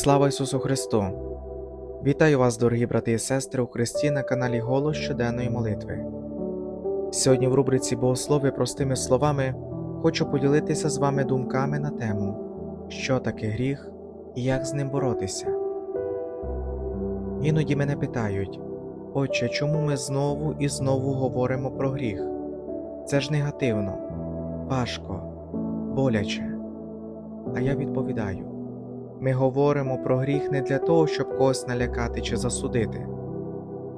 Слава Ісусу Христу! Вітаю вас, дорогі брати і сестри, у Христі на каналі Голос щоденної молитви. Сьогодні в рубриці Богослови простими словами хочу поділитися з вами думками на тему, що таке гріх і як з ним боротися. Іноді мене питають, Отче, чому ми знову і знову говоримо про гріх? Це ж негативно, важко, боляче. А я відповідаю. Ми говоримо про гріх не для того, щоб когось налякати чи засудити,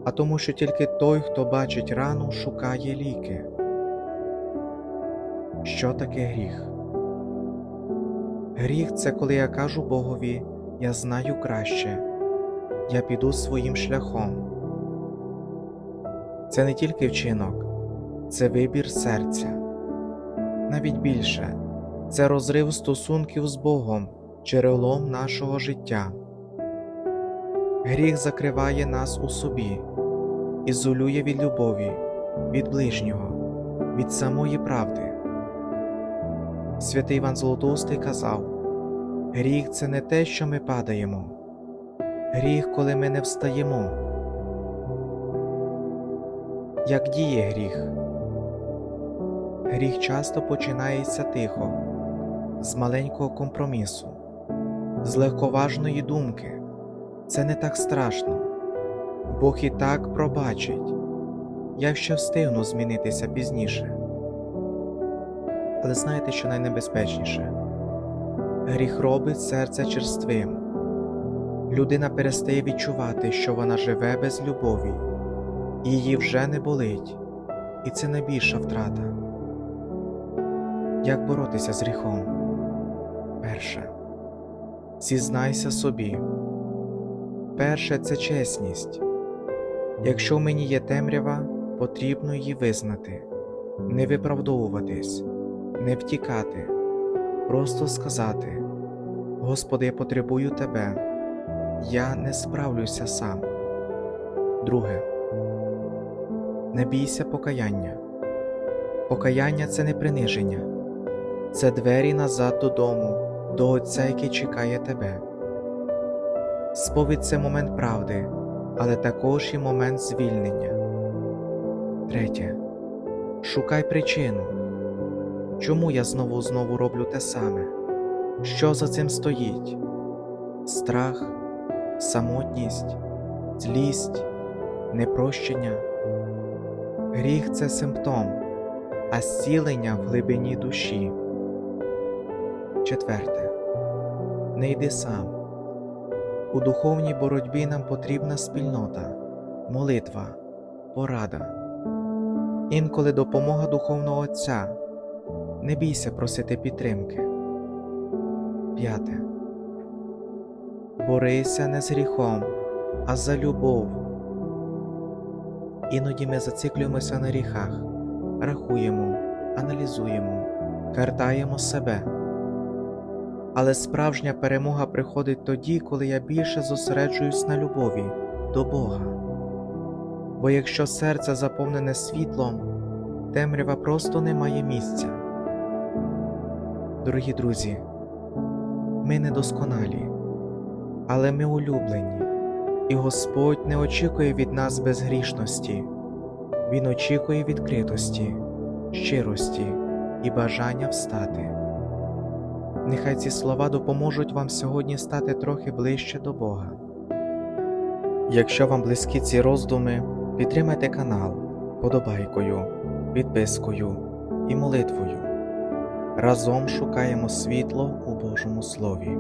а тому, що тільки той, хто бачить рану, шукає ліки. Що таке гріх? Гріх це коли я кажу Богові, я знаю краще, я піду своїм шляхом. Це не тільки вчинок, це вибір серця. Навіть більше це розрив стосунків з Богом джерелом нашого життя. Гріх закриває нас у собі, ізолює від любові, від ближнього, від самої правди. Святий Іван Золотоустий казав: Гріх це не те, що ми падаємо, гріх, коли ми не встаємо. Як діє гріх? Гріх часто починається тихо, з маленького компромісу з легковажної думки. Це не так страшно. Бог і так пробачить, я ще встигну змінитися пізніше. Але знаєте, що найнебезпечніше? Гріх робить серце черствим. Людина перестає відчувати, що вона живе без любові, її вже не болить, і це найбільша втрата. Як боротися з гріхом? Перше зізнайся собі. Перше це чесність. Якщо в мені є темрява, потрібно її визнати, не виправдовуватись, не втікати, просто сказати: Господи, я потребую Тебе, я не справлюся сам. Друге. Не бійся покаяння. Покаяння це не приниження, це двері назад додому до Отця, який чекає тебе. Сповідь це момент правди, але також і момент звільнення. Третє. Шукай причину. Чому я знову знову роблю те саме? Що за цим стоїть? Страх, самотність, злість, непрощення. Гріх це симптом, а зцілення в глибині душі. Четверте. Не йди сам. У духовній боротьбі нам потрібна спільнота, молитва, порада. Інколи допомога духовного Отця. Не бійся просити підтримки. П'яте. Борися не з гріхом, а за любов. Іноді ми зациклюємося на гріхах, рахуємо, аналізуємо, картаємо себе. Але справжня перемога приходить тоді, коли я більше зосереджуюсь на любові до Бога. Бо якщо серце заповнене світлом, темрява просто не має місця. Дорогі друзі, ми недосконалі, але ми улюблені, і Господь не очікує від нас безгрішності, Він очікує відкритості, щирості і бажання встати. Нехай ці слова допоможуть вам сьогодні стати трохи ближче до Бога. Якщо вам близькі ці роздуми, підтримайте канал подобайкою, підпискою і молитвою. Разом шукаємо світло у Божому Слові.